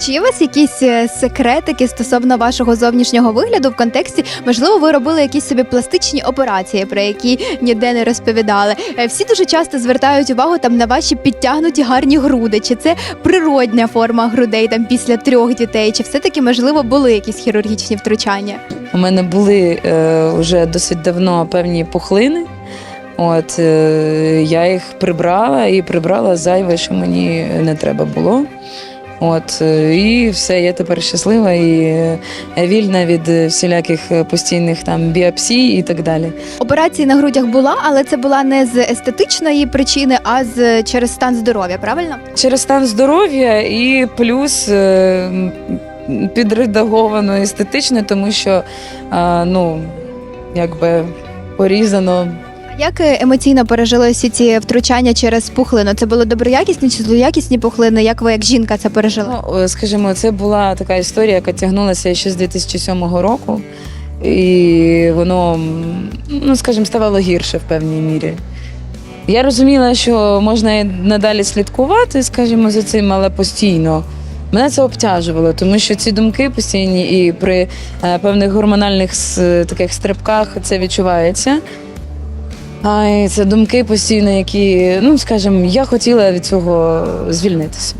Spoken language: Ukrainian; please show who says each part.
Speaker 1: Чи є у вас якісь е, секретики стосовно вашого зовнішнього вигляду в контексті? Можливо, ви робили якісь собі пластичні операції, про які ніде не розповідали. Е, Всі дуже часто звертають увагу там на ваші підтягнуті гарні груди. Чи це природня форма грудей там після трьох дітей? Чи все-таки можливо були якісь хірургічні втручання?
Speaker 2: У мене були е, вже досить давно певні пухлини. От е, я їх прибрала і прибрала зайве, що мені не треба було. От е, і все, я тепер щаслива і е, вільна від е, всіляких постійних там біопсій і так далі.
Speaker 1: Операції на грудях була, але це була не з естетичної причини, а з через стан здоров'я. Правильно?
Speaker 2: Через стан здоров'я і плюс підредаговано естетично, тому що ну якби порізано
Speaker 1: Як е, емоційно пережили всі ці втручання через пухлину? Це були доброякісні чи злоякісні пухлини? Як ви як жінка це пережила?
Speaker 2: Ну, е, скажімо, це була така історія, яка тягнулася ще з 2007 року, і воно, ну скажімо, ставало гірше в певній мірі. Я розуміла, що можна і надалі слідкувати, скажімо, за цим, але постійно. Мене це обтяжувало, тому що ці думки постійні і при е, певних гормональних таких стрибках це відчувається. А це думки постійно, які, ну скажімо, я хотіла від цього звільнитися.